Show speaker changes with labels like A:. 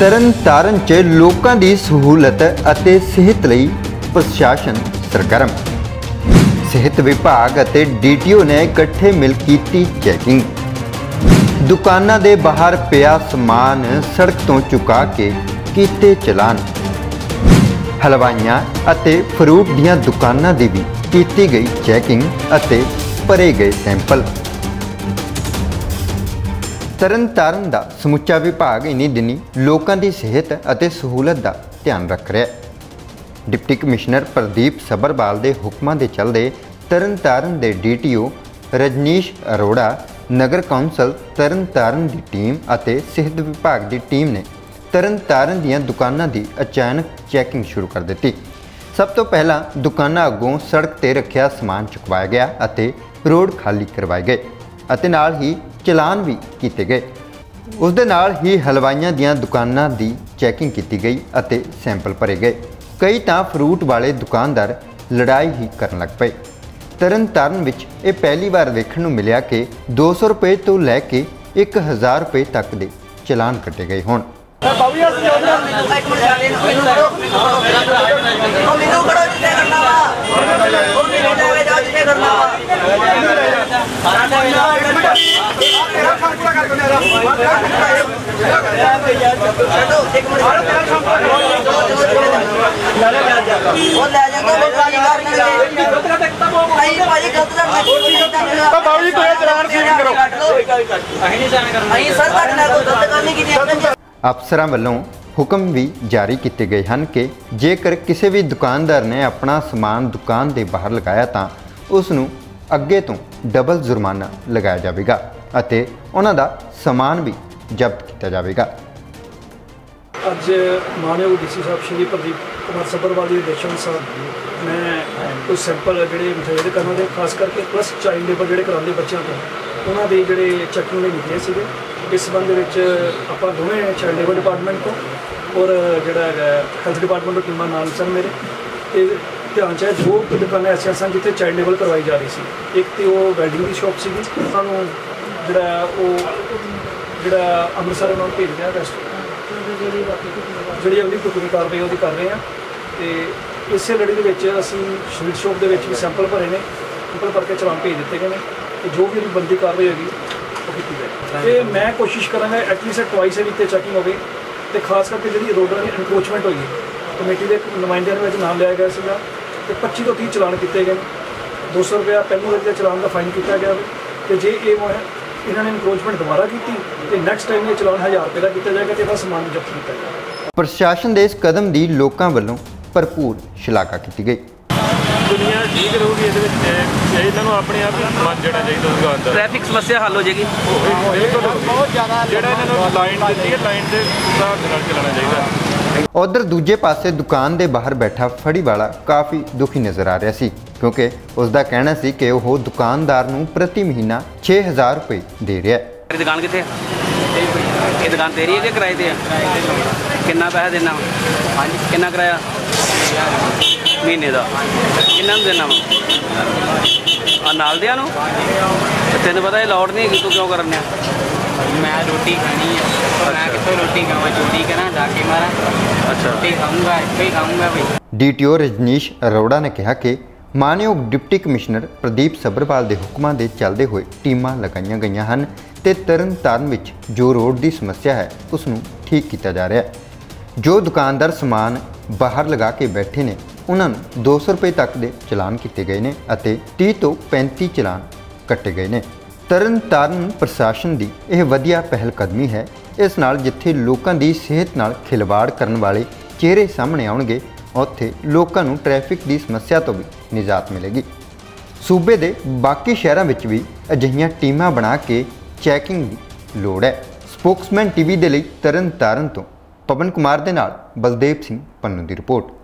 A: ਤਰਨਤਾਰਨ 'ਚ ਲੋਕਾਂ ਦੀ ਸਹੂਲਤ ਅਤੇ ਸਿਹਤ ਲਈ ਪ੍ਰਸ਼ਾਸਨ ਸਰਗਰਮ। ਸਿਹਤ ਵਿਭਾਗ ਅਤੇ ਡੀਟੀਓ ਨੇ ਇਕੱਠੇ ਮਿਲ ਕੀਤੀ ਚੈਕਿੰਗ। ਦੁਕਾਨਾਂ ਦੇ ਬਾਹਰ ਪਿਆ ਸਮਾਨ ਸੜਕ ਤੋਂ ਚੁਕਾ ਕੇ ਕੀਤੇ ਚਲਾਨ। ਹਲਵਾਈਆਂ ਅਤੇ ਫਰੂਟ ਦੀਆਂ ਦੁਕਾਨਾਂ ਦੀ ਵੀ ਕੀਤੀ ਗਈ ਚੈਕਿੰਗ ਅਤੇ ਭਰੇ ਗਏ ਸੈਂਪਲ। ਤਰਨਤਾਰਨ ਦਾ ਸਮੁੱਚਾ ਵਿਭਾਗ ਇਨੀ ਦਿਨੀ ਲੋਕਾਂ ਦੀ ਸਿਹਤ ਅਤੇ ਸਹੂਲਤ ਦਾ ਧਿਆਨ ਰੱਖ ਰਿਹਾ ਹੈ। ਡਿਪਟੀ ਕਮਿਸ਼ਨਰ ਪ੍ਰਦੀਪ ਸਬਰਵਾਲ ਦੇ ਹੁਕਮਾਂ ਦੇ ਚੱਲਦੇ ਤਰਨਤਾਰਨ ਦੇ ਡੀਟੀਓ ਰਜਨੀਸ਼ ਅਰੋੜਾ, ਨਗਰ ਕੌਂਸਲ ਤਰਨਤਾਰਨ ਦੀ ਟੀਮ ਅਤੇ ਸਿਹਤ ਵਿਭਾਗ ਦੀ ਟੀਮ ਨੇ ਤਰਨਤਾਰਨ ਦੀਆਂ ਦੁਕਾਨਾਂ ਦੀ ਅਚਾਨਕ ਚੈਕਿੰਗ ਸ਼ੁਰੂ ਕਰ ਦਿੱਤੀ। ਸਭ ਤੋਂ ਪਹਿਲਾਂ ਦੁਕਾਨਾਂ ਅੱਗੋਂ ਸੜਕ ਤੇ ਰੱਖਿਆ ਸਮਾਨ ਚੁਕਵਾਇਆ ਗਿਆ ਅਤੇ ਰੋਡ ਖਾਲੀ ਕਰਵਾਏ ਗਏ ਅਤੇ ਨਾਲ ਹੀ ਚਲਾਨ ਵੀ ਕੀਤੇ ਗਏ। ਉਸ ਦੇ ਨਾਲ ਹੀ ਹਲਵਾਈਆਂ ਦੀਆਂ ਦੁਕਾਨਾਂ ਦੀ ਚੈਕਿੰਗ ਕੀਤੀ ਗਈ ਅਤੇ ਸੈਂਪਲ ਭਰੇ ਗਏ। ਕਈ ਤਾਂ ਫਰੂਟ ਵਾਲੇ ਦੁਕਾਨਦਾਰ ਲੜਾਈ ਹੀ ਕਰਨ ਲੱਗ ਪਏ। ਤਰਨਤਾਰਨ ਵਿੱਚ ਇਹ ਪਹਿਲੀ ਵਾਰ ਵੇਖਣ ਨੂੰ ਮਿਲਿਆ ਕਿ 200 ਰੁਪਏ ਤੋਂ ਲੈ ਕੇ 1000 ਰੁਪਏ ਤੱਕ ਦੇ ਚਲਾਨ ਕੱਟੇ ਗਏ ਹੋਣ।
B: ਮੈਨੂੰ
C: ਤਾਂ ਬਾਬੂ ਜੀ ਤੁਸੀਂ ਚਲਾਨ ਸੀਲ ਕਰੋ।
A: ਅਫਸਰਾਂ ਵੱਲੋਂ ਹੁਕਮ ਵੀ ਜਾਰੀ ਕੀਤੇ ਗਏ ਹਨ ਕਿ ਜੇਕਰ ਕਿਸੇ ਵੀ ਦੁਕਾਨਦਾਰ ਨੇ ਆਪਣਾ ਸਮਾਨ ਦੁਕਾਨ ਦੇ ਬਾਹਰ ਲਗਾਇਆ ਤਾਂ ਉਸ ਨੂੰ ਅੱਗੇ ਤੋਂ ਡਬਲ ਜੁਰਮਾਨਾ ਲਗਾਇਆ ਜਾਵੇਗਾ ਅਤੇ ਉਹਨਾਂ ਦਾ ਸਮਾਨ ਵੀ ਜ਼ਬਤ ਕੀਤਾ ਜਾਵੇਗਾ।
D: ਅੱਜ ਮਾਨਯੋਗ ਡੀਸੀ ਸਾਹਿਬ ਸ਼੍ਰੀ ਪ੍ਰਦੀਪ ਕੁਮਾਰ ਸੱਭਰਵਾਲ ਦੇ ਦਰਸ਼ਨ ਅਨੁਸਾਰ ਮੈਂ ਕੁਝ ਸੈਂਪਲ ਜਿਹੜੇ ਮੁਤੈਦ ਕਰਨ ਦੇ ਖਾਸ ਕਰਕੇ ਪਲੱਸ ਚਾਈਲਡ ਲੇਬਰ ਜਿਹੜੇ ਕਰਾਉਂਦੇ ਬੱਚਿਆਂ ਤੋਂ, ਉਹਨਾਂ ਦੇ ਜਿਹੜੇ ਚੈਕਿੰਗ ਲਈ ਨਿਕਲੇ ਸੀਗੇ। ਇਸ ਸੰਬੰਧ ਵਿੱਚ ਆਪਾਂ ਦੋਵੇਂ ਚਾਈਲਡ ਲੇਬਰ ਡਿਪਾਰਟਮੈਂਟ ਤੋਂ ਔਰ ਜਿਹੜਾ ਹੈਗਾ ਹੈਲਥ ਡਿਪਾਰਟਮੈਂਟ ਤੋਂ ਟੀਮਾਂ ਨਾਲ ਸਨ ਮੇਰੇ। ਤੇ ਧਿਆਨ ਚ ਹੈ ਦੋ ਦੁਕਾਨਾਂ ਐਸੀਆਂ ਸਨ ਜਿੱਥੇ ਚਾਈਲਡ ਲੇਬਰ ਕਰਵਾਈ ਜਾ ਰਹੀ ਸੀ। ਇੱਕ ਤੇ ਉਹ ਵੈਲਡਿੰਗ ਦੀ ਸ਼ਾਪ ਸੀਗੀ, ਸਾਨੂੰ ਜਿਹੜਾ ਉਹ ਜਿਹੜਾ ਅੰਮ੍ਰਿਤਸਰ ਉਹਨਾਂ ਨੂੰ ਭੇਜ ਰਿਹਾ ਰੈਸਟ ਜਿਹੜੀ ਅਗਲੀ ਕਾਨੂੰਨੀ ਕਾਰਵਾਈ ਉਹਦੀ ਕਰ ਰਹੇ ਆ। ਤੇ ਇਸੇ ਲੜੀ ਦੇ ਵਿੱਚ ਅਸੀਂ ਸਵੀਟ ਸ਼ਾਪ ਦੇ ਵਿੱਚ ਵੀ ਸੈਂਪਲ ਭਰੇ ਨੇ। ਸੈਂਪਲ ਭਰ ਕੇ ਚਲਾਨ ਭੇਜ ਦਿੱਤੇ ਗਏ ਨੇ ਤੇ ਜੋ ਵੀ ਉਹਦੀ ਬੰਦੀ ਕਾਰਵਾਈ ਹੋਗੀ ਉਹ ਕੀਤੀ ਜਾਏਗੀ। ਤੇ ਮੈਂ ਕੋਸ਼ਿਸ਼ ਕਰਾਂਗਾ ਐਟਲੀਸਟ ਟਵਾਈਸ ਵੀਕ ਤੇ ਚੈਕਿੰਗ ਹੋਵੇ। ਤੇ ਖਾਸ ਕਰਕੇ ਜਿਹੜੀ ਰੋਡਾਂ ਦੀ ਐਨਕਰੋਚਮੈਂਟ ਹੋਈ ਹੈ ਕਮੇਟੀ ਦੇ ਨੁਮਾਇੰਦਿਆਂ ਦੇ ਵਿੱਚ ਨਾਮ ਲਿਆ ਗਿਆ ਸੀਗਾ। ਤੇ 25 ਤੋਂ 30 ਚਲਾਨ ਕੀਤੇ ਗਏ ਨੇ। 200 ਰੁਪਇਆ ਪਹਿਲੀ ਦੇ ਚਲਾਨ ਦਾ ਫਾਈਨ ਕੀਤਾ ਗਿਆ ਵਾ ਤੇ ਜੇ ਇਹ ਵਾ- ਇਹਨਾਂ ਨੇ ਇਨਕਰੋਚਮੈਂਟ ਦੁਬਾਰਾ ਕੀਤੀ ਤੇ ਨੈਕਸਟ ਟਾਈਮ ਇਹ ਚਲਾਨ 1000 ਰੁਪਏ ਦਾ ਕੀਤਾ ਜਾਏਗਾ ਤੇ ਇਹਦਾ ਸਮਾਨ ਜ਼ਬਤ ਕੀਤਾ ਜਾਏਗਾ।
A: ਪ੍ਰਸ਼ਾਸਨ ਦੇ ਇਸ ਕਦਮ ਦੀ ਲੋਕਾਂ ਵੱਲੋਂ ਭਰਪੂਰ ਸ਼ਲਾਘਾ ਕੀਤੀ ਗਈ।
C: ਦੁਨੀਆ ਠੀਕ ਰਹੂਗੀ ਇਹਦੇ ਵਿੱਚ ਇਹ ਇਹਨਾਂ ਨੂੰ ਆਪਣੇ ਆਪ ਹੀ ਮੰਨ ਜਾਣਾ ਚਾਹੀਦਾ ਦੁਕਾਨਦਾਰ
E: ਟ੍ਰੈਫਿਕ ਸਮੱਸਿਆ ਹੱਲ ਹੋ ਜਾਏਗੀ।
C: ਬਿਲਕੁਲ ਬਹੁਤ ਜ਼ਿਆਦਾ ਜਿਹੜਾ ਇਹਨਾਂ ਨੂੰ ਲਾਈਨ ਦਿੱਤੀ ਹੈ ਲਾਈਨ ਦੇ ਹਿਸਾਬ ਦੇ ਨਾਲ ਚੱਲਣਾ ਚਾਹੀਦਾ।
A: ਉਧਰ ਦੂਜੇ ਪਾਸੇ ਦੁਕਾਨ ਦੇ ਬਾਹਰ ਬੈਠਾ ਫੜੀ ਵਾਲਾ ਕਾਫੀ ਦੁਖੀ ਨਜ਼ਰ ਆ ਰਿਹਾ ਸੀ। ਕਿਉਂਕਿ ਉਸ ਦਾ ਕਹਿਣਾ ਸੀ ਕਿ ਉਹ ਦੁਕਾਨਦਾਰ ਨੂੰ ਪ੍ਰਤੀ ਮਹੀਨਾ 6000 ਰੁਪਏ ਦੇ ਰਿਹਾ ਹੈ।
E: ਤੇਰੀ ਦੁਕਾਨ ਕਿੱਥੇ ਆ? ਇਹ ਦੁਕਾਨ ਤੇਰੀ ਹੈ ਕਿ ਕਿਰਾਏ ਤੇ ਆ? ਕਿੰਨਾ ਪੈਸਾ ਦੇਣਾ ਹਾਂਜੀ ਕਿੰਨਾ ਕਿਰਾਇਆ? ਮਹੀਨੇ ਦਾ। ਕਿੰਨਾ ਨੂੰ ਦੇਣਾ ਆ ਨਾਲ ਦਿਆਂ ਨੂੰ? ਤੈਨੂੰ ਪਤਾ ਇਹ ਲੋੜ ਨਹੀਂ ਹੈਗੀ ਤੂੰ ਕਿਉਂ ਕਰਨ ਡਿਆ?
F: ਮੈਂ ਰੋਟੀ ਖਾਣੀ ਹੈ ਮੈਂ ਕਿੱਥੋਂ ਰੋਟੀ ਖਾਵਾਂ? ਚੋਰੀ ਕਰਾਂ ਡਾਕੇ ਮਾਰਾਂ।
E: ਅੱਛਾ।
F: ਰੋਟੀ ਖਾਊਂਗਾ ਇੱਥੇ ਹੀ ਖਾਊਂਗਾ ਬਈ।
A: ਡੀਟੀਓ ਰਜਨੀਸ਼ ਅਰੋੜਾ ਨੇ ਕਿਹਾ ਕਿ ਮਾਨਯੋਗ ਡਿਪਟੀ ਕਮਿਸ਼ਨਰ ਪ੍ਰਦੀਪ ਸੱਭਰਵਾਲ ਦੇ ਹੁਕਮਾਂ ਦੇ ਚੱਲਦੇ ਹੋਏ ਟੀਮਾਂ ਲਗਾਈਆਂ ਗਈਆਂ ਹਨ ਤੇ ਤਰਨਤਾਰਨ ਵਿੱਚ ਜੋ ਰੋਡ ਦੀ ਸਮੱਸਿਆ ਹੈ ਉਸ ਨੂੰ ਠੀਕ ਕੀਤਾ ਜਾ ਰਿਹਾ ਹੈ। ਜੋ ਦੁਕਾਨਦਾਰ ਸਮਾਨ ਬਾਹਰ ਲਗਾ ਕੇ ਬੈਠੇ ਨੇ, ਉਹਨਾਂ ਨੂੰ 200 ਰੁਪਏ ਤੱਕ ਦੇ ਚਲਾਨ ਕੀਤੇ ਗਏ ਨੇ ਅਤੇ 30 ਤੋਂ 35 ਚਲਾਨ ਕੱਟੇ ਗਏ ਨੇ। ਤਰਨਤਾਰਨ ਪ੍ਰਸ਼ਾਸਨ ਦੀ ਇਹ ਵਧੀਆ ਪਹਿਲ ਕਦਮੀ ਹੈ, ਇਸ ਨਾਲ ਜਿੱਥੇ ਲੋਕਾਂ ਦੀ ਸਿਹਤ ਨਾਲ ਖਿਲਵਾੜ ਕਰਨ ਵਾਲੇ ਚਿਹਰੇ ਸਾਹਮਣੇ ਆਉਣਗੇ ਉੱਥੇ ਲੋਕਾਂ ਨੂੰ ਟ੍ਰੈਫਿਕ ਦੀ ਸਮੱਸਿਆ ਤੋਂ ਵੀ ਨਿਜਾਤ ਮਿਲੇਗੀ। ਸੂਬੇ ਦੇ ਬਾਕੀ ਸ਼ਹਿਰਾਂ ਵਿੱਚ ਵੀ ਅਜਿਹੀਆਂ ਟੀਮਾਂ ਬਣਾ ਕੇ ਚੈਕਿੰਗ ਦੀ ਲੋੜ ਹੈ। ਸਪੋਕਸਮੈਨ ਟੀਵੀ ਦੇ ਲਈ ਤਰਨ ਤਾਰਨ ਤੋਂ ਪਵਨ ਕੁਮਾਰ ਦੇ ਨਾਲ ਬਲਦੇਵ ਸਿੰਘ ਪੰਨੂ ਦੀ ਰਿਪੋਰਟ।